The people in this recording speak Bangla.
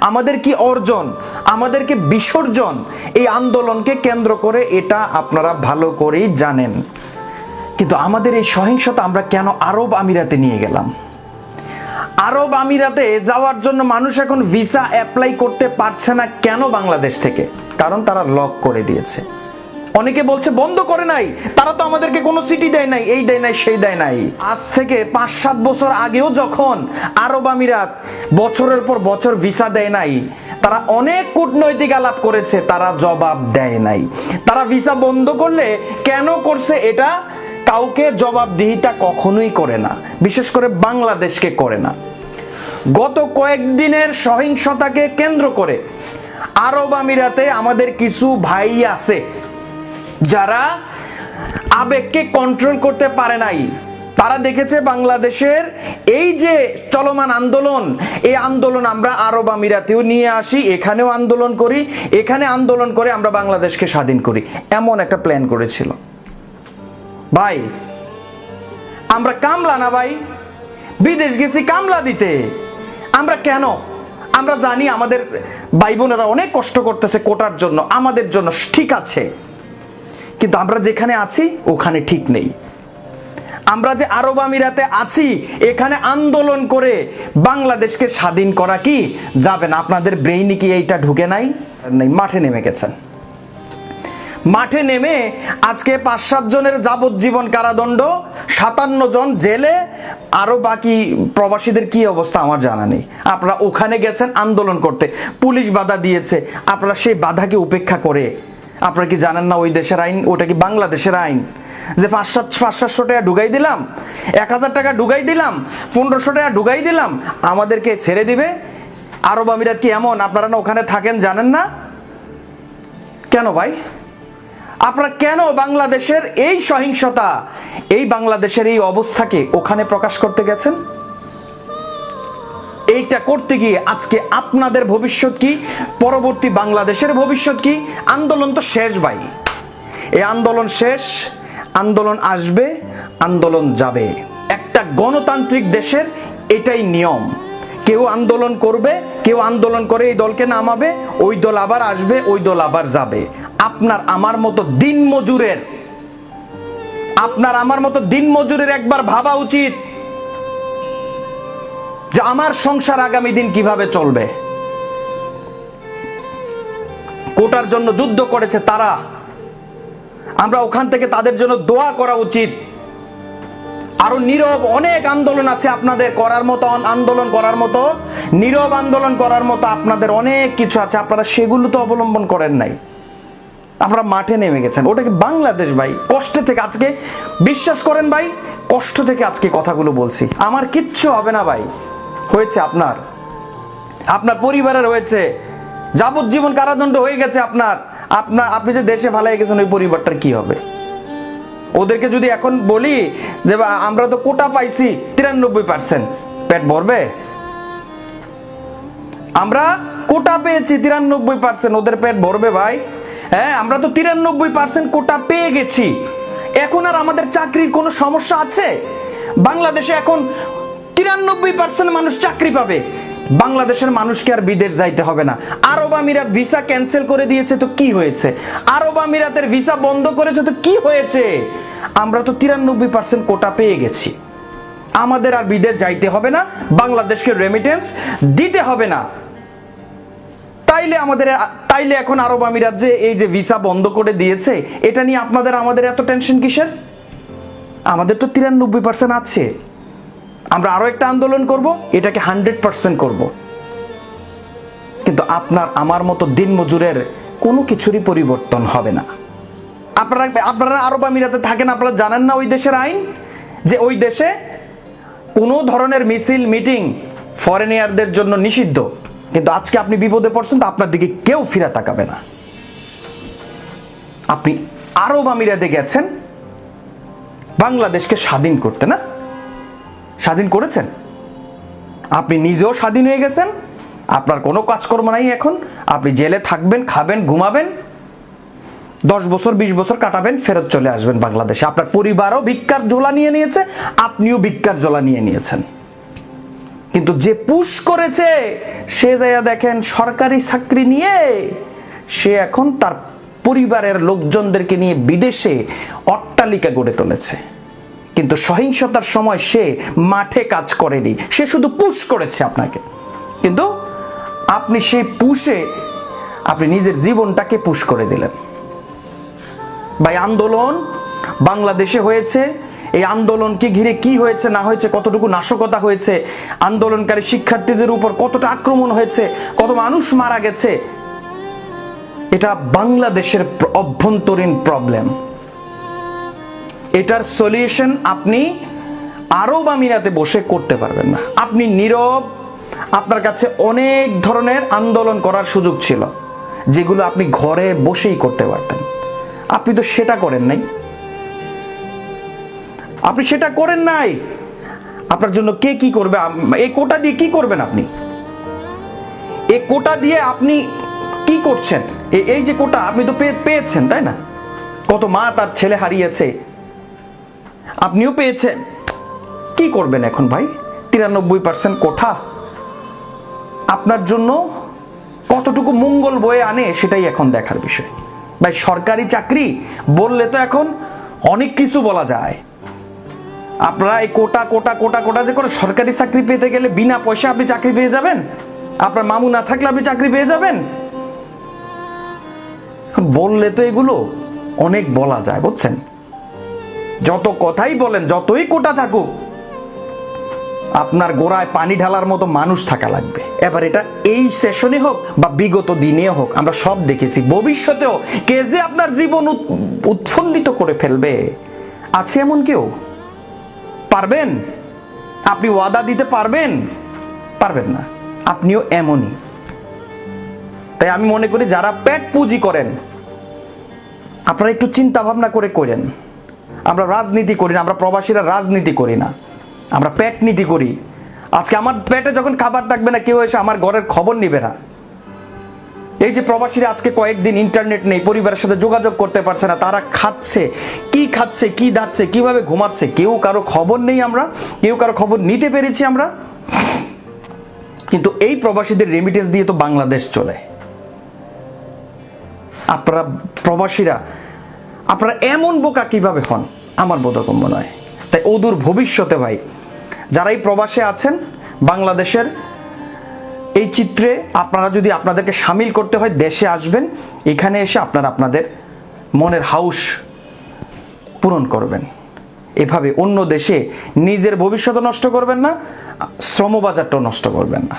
আমাদের কি অর্জন? আমাদেরকে বিসর্জন? এই আন্দোলনকে কেন্দ্র করে এটা আপনারা ভালো করেই জানেন। কিন্তু আমাদের এই সহিংসতা আমরা কেন আরব আমিরাতে নিয়ে গেলাম? আরব আমিরাতে যাওয়ার জন্য মানুষ এখন ভিসা অ্যাপ্লাই করতে পারছে না কেন বাংলাদেশ থেকে? কারণ তারা লক করে দিয়েছে। অনেকে বলছে, বন্ধ করে নাই। তারা তো আমাদেরকে কোনো সিটি দেয় নাই, এই দেয় নাই, সেই দেয় নাই। আজ থেকে পাঁচ সাত বছর আগেও যখন আরব আমিরাত বছরের পর বছর ভিসা দেয় নাই, তারা অনেক কূটনৈতিক আলাপ করেছে, তারা জবাব দেয় নাই। তারা ভিসা বন্ধ করলে কেন করছে এটা? কাউকে জবাবদিহিতা কখনোই করে না, বিশেষ করে বাংলাদেশকে করে না। গত কয়েকদিনের সহিংসতাকে কেন্দ্র করে আরব আমিরাতে আমাদের কিছু ভাই আছে যারা আবেগকে কন্ট্রোল করতে পারে নাই, তারা দেখেছে বাংলাদেশের এই যে চলমান আন্দোলন, এই আন্দোলন আমরা আরব আমিরাতেও নিয়ে আসি, এখানেও আন্দোলন করি, এখানে আন্দোলন করে আমরা বাংলাদেশকে স্বাধীন করি। এমন একটা প্ল্যান করেছিল। ভাই, আমরা কামলা না ভাই? বিদেশ গেছি কামলা দিতে। আমরা কেন? আমরা জানি আমাদের ভাই বোনেরা অনেক কষ্ট করতেছে কোটার জন্য, আমাদের জন্য ঠিক আছে। কিন্তু আমরা যেখানে আছি, ওখানে ঠিক নেই। আমরা যে আরব আমিরাতে আছি, এখানে আন্দোলন করে বাংলাদেশকে স্বাধীন করা কি? যাবে না। আপনাদের ব্রেইনে কি এইটা ঢুকে নাই? নেই, মাঠে নেমে গেছেন। মাঠে নেমে আজকে পাঁচ, সাত জনের যাবজ্জীবন কারাদণ্ড, সাতান্ন জন জেলে, আরও বাকি প্রবাসীদের কি অবস্থা আমার জানা নেই। আপনারা ওখানে গেছেন আন্দোলন করতে। পুলিশ বাধা দিয়েছে। আপনারা সেই বাধাকে উপেক্ষা করে আপনারা কি জানেন না ওই দেশের আইন? ওটা কি বাংলাদেশের আইন? যে পাঁচ সাত পাঁচ সাতশো টাকা ঢুকাই দিলাম, এক হাজার টাকা ঢুকাই দিলাম, পনেরোশো টাকা ঢুকাই দিলাম, আমাদেরকে ছেড়ে দিবে? আরব আমিরাত কি এমন? আপনারা না ওখানে থাকেন, জানেন না? কেন ভাই? আপনারা কেন বাংলাদেশের এই সহিংসতা, এই বাংলাদেশের এই অবস্থাকে ওখানে প্রকাশ করতে গেছেন? এইটা করতে গিয়ে আজকে আপনাদের ভবিষ্যৎ কি? পরবর্তী বাংলাদেশের ভবিষ্যৎ কি? আন্দোলন তো শেষ ভাই। এই আন্দোলন শেষ, আন্দোলন আসবে, আন্দোলন যাবে। একটা গণতান্ত্রিক দেশের এটাই নিয়ম। কেউ আন্দোলন করবে, কেউ আন্দোলন করে এই দলকে নামাবে, ওই দল আবার আসবে, ওই দল আবার যাবে। আপনার আমার মতো দিন মজুরের আপনার আমার মতো দিন মজুরের একবার ভাবা উচিত। যে আমার সংসার আগামী দিন কীভাবে চলবে? কোটার জন্য যুদ্ধ করেছে তারা। আমরা ওখান থেকে তাদের জন্য দোয়া করা উচিত। আরও নীরব অনেক আন্দোলন আছে আপনাদের করার মতো আন- আন্দোলন করার মতো, নীরব আন্দোলন করার মতো আপনাদের অনেক কিছু আছে। আপনারা সেগুলো তো অবলম্বন করেন নাই। আপনারা মাঠে নেমে গেছেন। ওটা কি বাংলাদেশ ভাই? কষ্ট থেকে আজকে, বিশ্বাস করেন ভাই, কষ্ট থেকে আজকে কথাগুলো বলছি। আমার কিচ্ছু হবে না ভাই। হয়েছে আপনার? আপনার পরিবারের হয়েছে যাবজ্জীবন কারাদণ্ড হয়ে গেছে আপনার। আপনার আপনি যে দেশে ফালাই গেছেন, ওই পরিবারটার কি হবে? ওদেরকে যদি এখন বলি যে আমরা তো কোটা পাইছি, তিরানব্বই পার্সেন্ট পেট ভরবে? আমরা কোটা পেয়েছি তিরানব্বই পার্সেন্ট ওদের পেট ভরবে ভাই। হ্যাঁ আমরা তো তিরানব্বই পার্সেন্ট কোটা পেয়ে গেছি। এখন আর আমাদের চাকরির কোনো সমস্যা আছে? বাংলাদেশে এখন তিরানব্বই পার্সেন্ট মানুষ চাকরি পাবে। বাংলাদেশের মানুষকে আর বিদেশ যাইতে হবে না। আরব আমিরাত ভিসা ক্যান্সেল করে দিয়েছে তো কি হয়েছে? আরব আমিরাতের ভিসা বন্ধ করেছে তো কি হয়েছে? আমরা তো তিরানব্বই পার্সেন্ট কোটা পেয়ে গেছি। আমাদের আর বিদেশ যাইতে হবে না, বাংলাদেশকে রেমিটেন্স দিতে হবে না। তাইলে আমাদের তাইলে এখন আরব আমিরাত যে এই যে ভিসা বন্ধ করে দিয়েছে, এটা নিয়ে আপনাদের, আমাদের এত টেনশন কিসের? আমাদের তো তিরানব্বই পার্সেন্ট আছে। আমরা আরও একটা আন্দোলন করব, এটাকে হান্ড্রেড পার্সেন্ট করব। কিন্তু আপনার, আমার মতো দিনমজুরের কোনো কিছুরই পরিবর্তন হবে না। আপনারা আপনারা আরব আমিরাতে থাকেন, আপনারা জানেন না ওই দেশের আইন? যে ওই দেশে কোনো ধরনের মিছিল, মিটিং ফরেনিয়ারদের জন্য নিষিদ্ধ। কিন্তু আজকে আপনি বিপদে পড়ছেন, তো আপনার দিকে কেউ ফিরে তাকাবে না। আপনি আরব আমিরাতে গেছেন, বাংলাদেশকে স্বাধীন করতে, না? স্বাধীন করেছেন? আপনি নিজেও স্বাধীন হয়ে গেছেন? আপনার কোনো কাজকর্ম নাই এখন। আপনি জেলে থাকবেন, খাবেন, ঘুমাবেন। দশ বছর, বিশ বছর কাটাবেন, ফেরত চলে আসবেন বাংলাদেশে। আপনার পরিবারও ভিক্ষার ঝোলা নিয়ে নিয়েছে, আপনিও ভিক্ষার ঝোলা নিয়ে নিয়েছেন। কিন্তু যে পুশ করেছে, সে যাইয়া দেখেন সরকারি চাকরি নিয়ে, সে এখন তার পরিবারের লোকজনদেরকে নিয়ে বিদেশে অট্টালিকা গড়ে তুলেছে। কিন্তু সহিংসতার সময় সে মাঠে কাজ করেনি। সে শুধু পুশ করেছে আপনাকে। কিন্তু আপনি সেই পুষে আপনি নিজের জীবনটাকে পুশ করে দিলেন। ভাই, আন্দোলন বাংলাদেশে হয়েছে। এই আন্দোলনকে ঘিরে কি হয়েছে, না হয়েছে, কতটুকু নাশকতা হয়েছে, আন্দোলনকারী শিক্ষার্থীদের উপর কতটা আক্রমণ হয়েছে, কত মানুষ মারা গেছে, এটা বাংলাদেশের অভ্যন্তরীণ প্রবলেম এটার সলিউশন আপনি আরব আমিরাতে বসে করতে পারবেন না। আপনি নীরব, আপনার কাছে অনেক ধরনের আন্দোলন করার সুযোগ ছিল, যেগুলো আপনি ঘরে বসেই করতে পারতেন। আপনি তো সেটা করেন নাই। আপনি সেটা করেন নাই। আপনার জন্য কে কি করবে? এই কোটা দিয়ে কি করবেন আপনি? এই কোটা দিয়ে আপনি কি করছেন? এই যে কোটা আপনি তো পেয়ে- পেয়েছেন, তাই না? কত মা তার ছেলে হারিয়েছে। আপনিও পেয়েছেন। কি করবেন এখন ভাই? তিরানব্বই পার্সেন্ট কোঠা। আপনার জন্য কতটুকু মঙ্গল বয়ে আনে সেটাই এখন দেখার বিষয়। ভাই, সরকারি চাকরি বললে তো এখন অনেক কিছু বলা যায়। আপনারা এই কোটা কোটা কোটা কোটা যে করে সরকারি চাকরি পেতে গেলে বিনা পয়সা আপনি চাকরি পেয়ে যাবেন? আপনার মামু না থাকলে আপনি চাকরি পেয়ে যাবেন? বললে তো এগুলো অনেক বলা যায়, বুঝছেন? যত কথাই বলেন, যতই কোটা থাকুক, আপনার গোড়ায় পানি ঢালার মতো মানুষ থাকা লাগবে। এবার এটা এই সেশনে হোক বা বিগত দিনে হোক, আমরা সব দেখেছি। ভবিষ্যতেও কে যে আপনার জীবন উৎফুল্লিত করে ফেলবে, আছে এমন কেউ? পারবেন? আপনি ওয়াদা দিতে পারবেন? পারবেন না। আপনিও এমনই। তাই আমি মনে করি, যারা পেট পুঁজি করেন, আপনারা একটু চিন্তা ভাবনা করে করেন। আমরা রাজনীতি করি না, আমরা প্রবাসীরা রাজনীতি করি না। আমরা পেট নীতি করি। আজকে আমার পেটে যখন খাবার থাকবে না, কেউ এসে আমার ঘরের খবর নিবে না। এই যে প্রবাসীরা আজকে কয়েকদিন ইন্টারনেট নেই, পরিবারের সাথে যোগাযোগ করতে পারছে না, তারা খাচ্ছে। কি খাচ্ছে, কি দাচ্ছে, কীভাবে ঘুমাচ্ছে, কেউ কারও খবর নেই আমরা, কেউ কারও খবর নিতে পেরেছি আমরা। কিন্তু এই প্রবাসীদের রেমিটেন্স দিয়ে তো বাংলাদেশ চলে। আপনারা প্রবাসীরা আপনারা এমন বোকা কীভাবে হন? আমার বোধগম্য নয়। তাই অদূর ভবিষ্যতে ভাই যারাই প্রবাসে আছেন, বাংলাদেশের এই চিত্রে আপনারা যদি আপনাদেরকে সামিল করতে হয়, দেশে আসবেন, এখানে এসে আপনারা আপনাদের মনের হাউস পূরণ করবেন। এভাবে অন্য দেশে নিজের ভবিষ্যৎ নষ্ট করবেন না, শ্রমবাজারটাও নষ্ট করবেন না।